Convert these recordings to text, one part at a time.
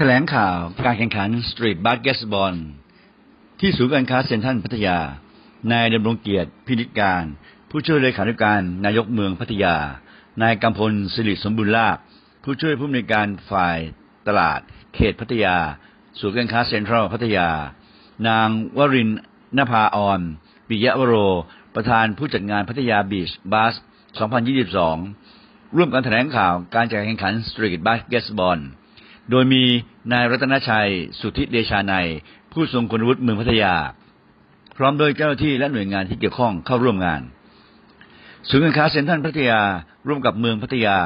แถลงข่าวการแข่งขันสตรีทบาสเกตบอล ที่ศูนย์การค้าเซ็นทรัลพัทยา นายดำรงเกียรติพินิจการ ผู้ช่วยเลขาธิการนายกเมืองพัทยา นายกำพลสิริสมบูรณ์ลาภผู้ช่วยผู้อำนวยการฝ่ายตลาด เขตพัทยาศูนย์การค้าเซ็นทรัลพัทยา นางวรินนภาออนปิยวโร ประธานผู้จัดงานพัทยาบีชบาส 2022 ร่วมกันแถลงข่าวการจัดแข่งขันสตรีทบาสเกตบอล โดยมีนายรัตนชัย สุทธิเดชานัย ผู้ทรงคุณวุฒิเมืองพัทยา พร้อมโดยเจ้าหน้าที่และหน่วยงานที่เกี่ยวข้องเข้าร่วมงานศูนย์การค้าเซ็นทรัลพัทยา ร่วมกับเมืองพัทยา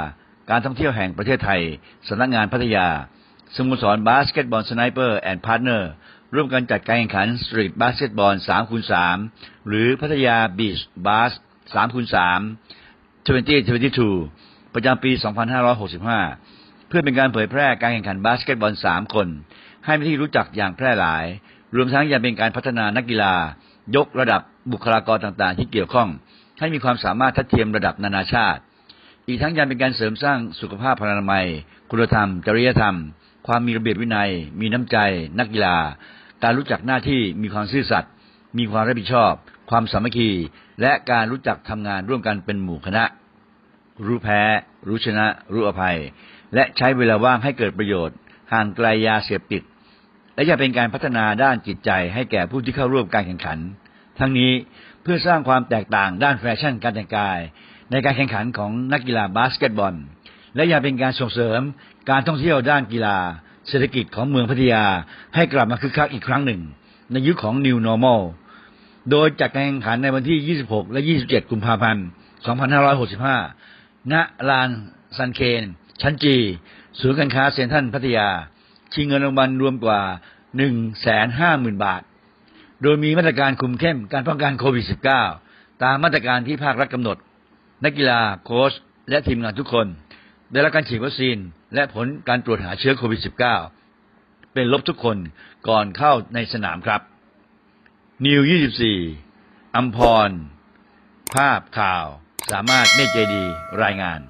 การท่องเที่ยวแห่งประเทศไทยสำนักงานพัทยา สโมสรบาสเกตบอลสไนเปอร์แอนด์พาร์ทเนอร์ร่วมกันจัดการแข่งขันสตรีทบาสเกตบอล3คูณ3หรือพัทยาบีชบาส3คูณ3 2022 ประจำปี 2565 พื่อเป็นการเผยแพร่การแข่งขันบาสเกตบอล3คน ให้เป็นที่รู้จักอย่างแพร่หลาย รวมทั้งยังเป็นการพัฒนานักกีฬา ยกระดับบุคลากรต่างๆ ที่เกี่ยวข้อง ให้มีความสามารถทัดเทียมระดับนานาชาติ อีกทั้งยังเป็นการเสริมสร้างสุขภาพพลานามัย คุณธรรม จริยธรรม ความมีระเบียบวินัย มีน้ำใจ นักกีฬา การรู้จักหน้าที่มีความซื่อสัตย์มีความรับผิดชอบ ความสามัคคี และการรู้จักทำงานร่วมกันเป็นหมู่คณะ รู้แพ้ รู้ชนะ รู้อภัย และใช้เวลาว่างให้เกิดประโยชน์ ห่างไกลยาเสพติด และจะเป็นการพัฒนาด้านจิตใจให้แก่ผู้ที่เข้าร่วมการแข่งขัน ทั้งนี้เพื่อสร้างความแตกต่างด้านแฟชั่นการแต่งกาย ในการแข่งขันของนักกีฬาบาสเกตบอล และยังเป็นการส่งเสริมการท่องเที่ยวด้านกีฬา เศรษฐกิจของเมืองพัทยาให้กลับมาคึกคักอีกครั้งหนึ่ง ในยุคของ New Normal โดยจัดการแข่งขันในวันที่ 26 และ 27 กุมภาพันธ์ 2565 ณ ลานซันเคน ชั้นจีศูนย์การค้าเซ็นทรัลพัทยา ชิงเงินรางวัลรวมกว่า150,000บาท โดยมีมาตรการคุมเข้มการป้องกันโควิด -19 ตามมาตรการที่ภาครัฐกำหนด นักกีฬาโค้ชและทีมงานทุกคน ได้รับการฉีดวัคซีน และผลการตรวจหาเชื้อโควิด -19 เป็นลบทุกคนก่อนเข้าในสนามครับ นิว 24 อัมพร ภาพข่าว สามารถเมฆเจดี รายงาน